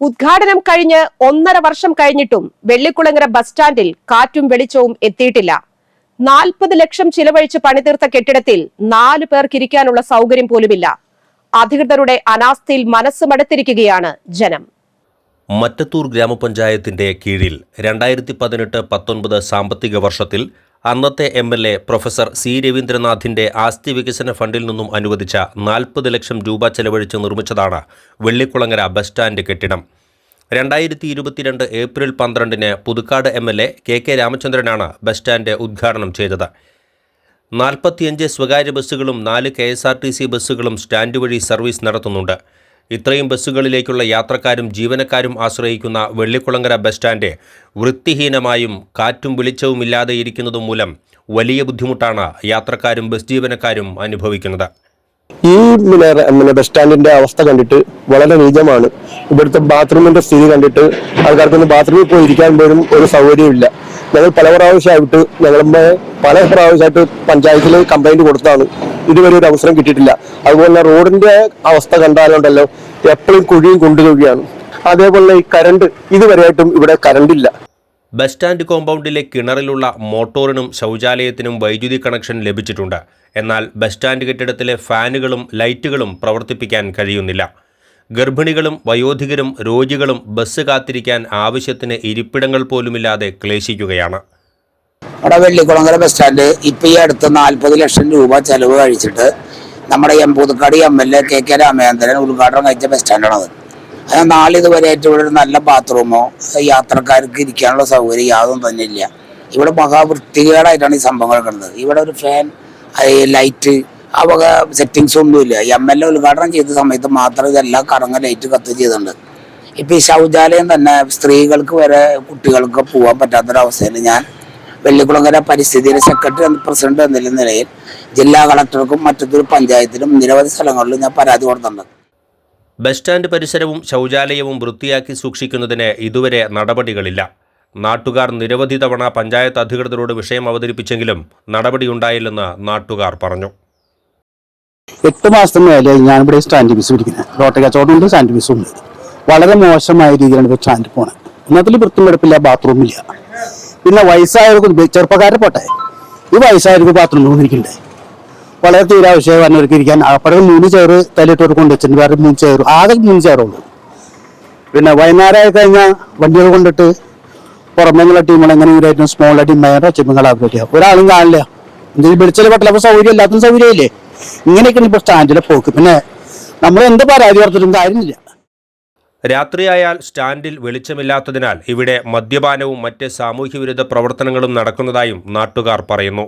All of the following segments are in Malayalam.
ഉദ്ഘാടനം കഴിഞ്ഞ് ഒന്നര വർഷം കഴിഞ്ഞിട്ടും വെള്ളിക്കുളങ്ങര ബസ് സ്റ്റാൻഡിൽ കാറ്റും വെളിച്ചവും എത്തിയിട്ടില്ല. നാൽപ്പത് ലക്ഷം ചിലവഴിച്ച് പണിതീർത്ത കെട്ടിടത്തിൽ നാലു പേർക്കിരിക്കാനുള്ള സൗകര്യം പോലുമില്ല. അധികൃതരുടെ അനാസ്ഥയിൽ മനസ്സ് മടുത്തിരിക്കുകയാണ് ജനം. മറ്റത്തൂർ ഗ്രാമപഞ്ചായത്തിന്റെ കീഴിൽ രണ്ടായിരത്തി പതിനെട്ട് പത്തൊൻപത് സാമ്പത്തിക വർഷത്തിൽ അന്നത്തെ M L A professor C രവീന്ദ്രനാഥിന്റെ ആസ്തി വികസന ഫണ്ടിൽ നിന്നും അനുവദിച്ച നാൽപ്പത് ലക്ഷം രൂപ ചെലവഴിച്ച് നിർമ്മിച്ചതാണ് വെള്ളിക്കുളങ്ങര ബസ് സ്റ്റാൻഡ് കെട്ടിടം. രണ്ടായിരത്തി ഇരുപത്തിരണ്ട് ഏപ്രിൽ പന്ത്രണ്ടിന് Puthukkad M L A K K രാമചന്ദ്രനാണ് bus stand ഉദ്ഘാടനം ചെയ്തത്. നാൽപ്പത്തിയഞ്ച് സ്വകാര്യ ബസ്സുകളും നാല് K S R T C ബസ്സുകളും സ്റ്റാൻഡ് വഴി സർവീസ് നടത്തുന്നുണ്ട്. ഇത്രയും ബസ്സുകളിലേക്കുള്ള യാത്രക്കാരും ജീവനക്കാരും ആശ്രയിക്കുന്ന വെള്ളിക്കുളങ്ങര ബസ് സ്റ്റാൻഡ് വൃത്തിഹീനമായും കാറ്റും വെളിച്ചവുമില്ലാതെ ഇരിക്കുന്നതും മൂലം വലിയ ബുദ്ധിമുട്ടാണ് യാത്രക്കാരും ബസ് ജീവനക്കാരും അനുഭവിക്കുന്നത്. ഈ പിന്നെ ബസ് സ്റ്റാൻഡിന്റെ അവസ്ഥ കണ്ടിട്ട് വളരെ നീചമാണ്. ഇവിടുത്തെ ബാത്റൂമിന്റെ സ്ഥിതി കണ്ടിട്ട് ആൾക്കാർക്കൊന്നും ബാത്റൂമിൽ പോയി ഇരിക്കാൻ പോലും ഒരു സൗകര്യമില്ല ഞങ്ങൾ പല പ്രാവശ്യമായിട്ട് ഞങ്ങളുടെ പല പ്രാവശ്യമായിട്ട് പഞ്ചായത്തിൽ കംപ്ലൈന്റ് കൊടുത്താണ് ഇതുവരെ ഒരു അവസരം കിട്ടിയിട്ടില്ല. അതുപോലെ റോഡിന്റെ അവസ്ഥ കണ്ടാലുണ്ടല്ലോ. എപ്പോഴും കുഴിയും കൊണ്ടുപോവുകയാണ്. അതേപോലെ ഈ കരണ്ട് ഇതുവരെയായിട്ടും ഇവിടെ കരണ്ടില്ല. ബസ് സ്റ്റാൻഡ് കോമ്പൗണ്ടിലെ കിണറിലുള്ള മോട്ടോറിനും ശൗചാലയത്തിനും വൈദ്യുതി കണക്ഷൻ ലഭിച്ചിട്ടുണ്ട്. എന്നാൽ ബസ് സ്റ്റാൻഡ് കെട്ടിടത്തിലെ ഫാനുകളും ലൈറ്റുകളും പ്രവർത്തിപ്പിക്കാൻ കഴിയുന്നില്ല. ഗർഭിണികളും വയോധികരും രോഗികളും ബസ് കാത്തിരിക്കാൻ ആവശ്യത്തിന് ഇരിപ്പിടങ്ങൾ പോലുമില്ലാതെ ക്ലേശിക്കുകയാണ്. അവിടെ വെള്ളിക്കുളങ്ങര ബസ് സ്റ്റാൻഡ് ഇപ്പൊ ഈ അടുത്ത് നാൽപ്പത് ലക്ഷം രൂപ ചെലവ് കഴിച്ചിട്ട് നമ്മുടെ M Puthukkad M L A K K Ramachandran ഉദ്ഘാടനം കഴിച്ച ബസ് സ്റ്റാൻഡാണത് അത് നാളിതുവരെ ആയിട്ട് ഇവിടെ ഒരു നല്ല ബാത്റൂമോ യാത്രക്കാർക്ക് ഇരിക്കാനുള്ള സൗകര്യം യാതൊന്നും തന്നെ ഇല്ല. ഇവിടെ മഹാവൃത്തികേടായിട്ടാണ് ഈ സംഭവങ്ങൾ കിടന്നത് ഇവിടെ ഒരു ഫാൻ ലൈറ്റ് ആ വക സെറ്റിങ്സ് ഒന്നുമില്ല എം എൽ എ ഉദ്ഘാടനം ചെയ്ത സമയത്ത് മാത്രം ഇതെല്ലാം കറങ്ങ ലൈറ്റ് കത്ത് ചെയ്തിട്ടുണ്ട്. ഇപ്പം ഈ ശൗചാലയം തന്നെ സ്ത്രീകൾക്ക് വരെ കുട്ടികൾക്ക് പോകാൻ പറ്റാത്തൊരവസ്ഥയിൽ ഞാൻ വെള്ളിക്കുളങ്ങര പരിസ്ഥിതിയുടെ സെക്രട്ടറി പ്രസിഡന്റ് എന്ന നിലയിൽ ജില്ലാ കളക്ടർക്കും മറ്റു പഞ്ചായത്തിലും നിരവധി സ്ഥലങ്ങളിലും ഞാൻ പരാതി കൊടുത്തിട്ടുണ്ട്. ബസ് സ്റ്റാൻഡ് പരിസരവും ശൗചാലയവും വൃത്തിയാക്കി സൂക്ഷിക്കുന്നതിന് ഇതുവരെ നടപടികളില്ല. നാട്ടുകാർ നിരവധി തവണ പഞ്ചായത്ത് അധികൃതരോട് വിഷയം അവതരിപ്പിച്ചെങ്കിലും നടപടിയുണ്ടായില്ലെന്ന് നാട്ടുകാർ പറഞ്ഞു. എട്ട് മാസത്തിന് മേലെ ഞാനിവിടെ സ്റ്റാൻഡ് ബിസ് പിടിക്കുന്നത് റോട്ട കച്ചവടമുണ്ട് സ്റ്റാൻഡ് ബസ്സും ഉണ്ട് വളരെ മോശമായ രീതിയിലാണ് ഇപ്പോൾ സ്റ്റാൻഡ് പോണത്. ഇന്നത്തിൽ വൃത്തിയും വെടുപ്പില്ല ബാത്റൂമില്ല പിന്നെ വയസ്സായവർക്ക് ചെറുപ്പക്കാരെ പോട്ടെ. ഈ വയസ്സായവർക്ക് ബാത്റൂമിൽ ഇരിക്കണ്ടേ വളരെ തീരാവശ്യം വന്നവർക്ക് ഇരിക്കാൻ അപ്പോഴേ മൂന്ന് ചെയറ് തലയിട്ടവർ കൊണ്ടുവച്ചിട്ടുണ്ട് വേറെ മൂന്ന് ചെയർ ആകെ മൂന്ന് ചെയറുള്ളൂ. പിന്നെ വൈകുന്നേരമായി കഴിഞ്ഞാൽ വണ്ടികൾ കൊണ്ടിട്ട് പുറമേന്നുള്ള ടീമുകൾ എങ്ങനെയെങ്കിലും സ്മോൾ ടീം ഭയങ്കര അപ്ഡേറ്റ് ചെയ്യാം ഒരാളും കാണില്ല. എന്തെങ്കിലും വിളിച്ചാൽ പറ്റില്ല അപ്പോൾ സൗകര്യം എല്ലാത്തിനും സൗകര്യമില്ലേ? ഇങ്ങനെയൊക്കെയാണ് ഇപ്പോൾ സ്റ്റാൻഡിലെ പോക്ക്. പിന്നെ നമ്മൾ എന്ത് പരാതി ഓർത്തിട്ടും കാര്യമില്ല. രാത്രിയായാൽ സ്റ്റാൻഡിൽ വെളിച്ചമില്ലാത്തതിനാൽ ഇവിടെ മദ്യപാനവും മറ്റ് സാമൂഹ്യവിരുദ്ധ പ്രവർത്തനങ്ങളും നടക്കുന്നതായും നാട്ടുകാർ പറയുന്നു.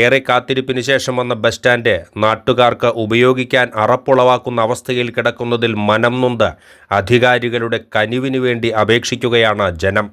ഏറെ കാത്തിരിപ്പിന് ശേഷം വന്ന ബസ് സ്റ്റാൻഡ് നാട്ടുകാർക്ക് ഉപയോഗിക്കാൻ അറപ്പുളവാക്കുന്ന അവസ്ഥയിൽ കിടക്കുന്നതിൽ മനം നൊന്ത് അധികാരികളുടെ കനിവിനു വേണ്ടി അപേക്ഷിക്കുകയാണ് ജനം.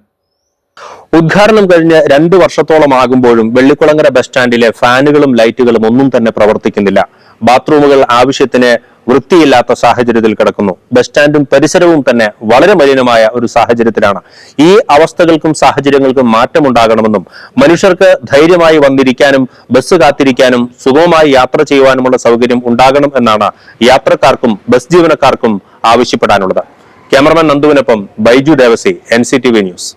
ഉദ്ഘാടനം കഴിഞ്ഞ് രണ്ട് വർഷത്തോളം ആകുമ്പോഴും വെള്ളിക്കുളങ്ങര ബസ് സ്റ്റാൻഡിലെ ഫാനുകളും ലൈറ്റുകളും ഒന്നും തന്നെ പ്രവർത്തിക്കുന്നില്ല. ബാത്റൂമുകൾ ആവശ്യത്തിന് വൃത്തിയില്ലാത്ത സാഹചര്യത്തിൽ കിടക്കുന്നു. ബസ് സ്റ്റാൻഡും പരിസരവും തന്നെ വളരെ മലിനമായ ഒരു സാഹചര്യത്തിലാണ്. ഈ അവസ്ഥകൾക്കും സാഹചര്യങ്ങൾക്കും മാറ്റമുണ്ടാകണമെന്നും മനുഷ്യർക്ക് ധൈര്യമായി വന്നിരിക്കാനും ബസ് കാത്തിരിക്കാനും സുഗമമായി യാത്ര ചെയ്യുവാനുമുള്ള സൗകര്യം ഉണ്ടാകണം എന്നാണ് യാത്രക്കാർക്കും ബസ് ജീവനക്കാർക്കും ആവശ്യപ്പെടാനുള്ളത്. ക്യാമറമാൻ നന്ദുവിനൊപ്പം ബൈജു ദേവസി എൻ ന്യൂസ്.